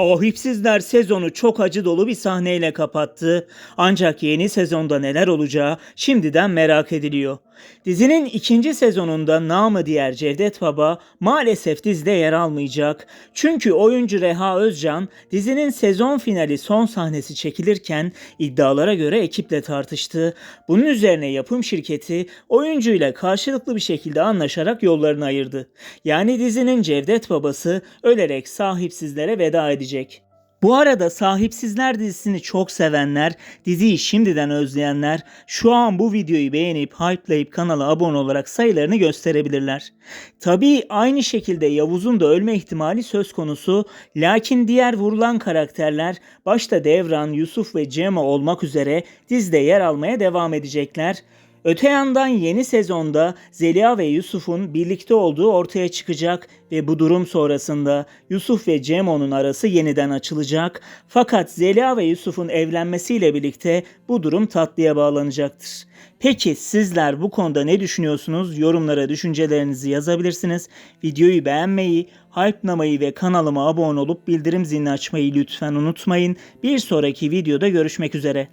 Sahipsizler sezonu çok acı dolu bir sahneyle kapattı. Ancak yeni sezonda neler olacağı şimdiden merak ediliyor. Dizinin ikinci sezonunda namı diğer Cevdet Baba maalesef dizide yer almayacak. Çünkü oyuncu Reha Özcan dizinin sezon finali son sahnesi çekilirken iddialara göre ekiple tartıştı. Bunun üzerine yapım şirketi oyuncuyla karşılıklı bir şekilde anlaşarak yollarını ayırdı. Yani dizinin Cevdet babası ölerek sahipsizlere veda edecek. Bu arada Sahipsizler dizisini çok sevenler, diziyi şimdiden özleyenler şu an bu videoyu beğenip hype'layıp kanala abone olarak sayılarını gösterebilirler. Tabii aynı şekilde Yavuz'un da ölme ihtimali söz konusu lakin diğer vurulan karakterler başta Devran, Yusuf ve Cema olmak üzere dizide yer almaya devam edecekler. Öte yandan yeni sezonda Zeliha ve Yusuf'un birlikte olduğu ortaya çıkacak ve bu durum sonrasında Yusuf ve Cemo'nun arası yeniden açılacak. Fakat Zeliha ve Yusuf'un evlenmesiyle birlikte bu durum tatlıya bağlanacaktır. Peki sizler bu konuda ne düşünüyorsunuz? Yorumlara düşüncelerinizi yazabilirsiniz. Videoyu beğenmeyi, hype'lamayı ve kanalıma abone olup bildirim zilini açmayı lütfen unutmayın. Bir sonraki videoda görüşmek üzere.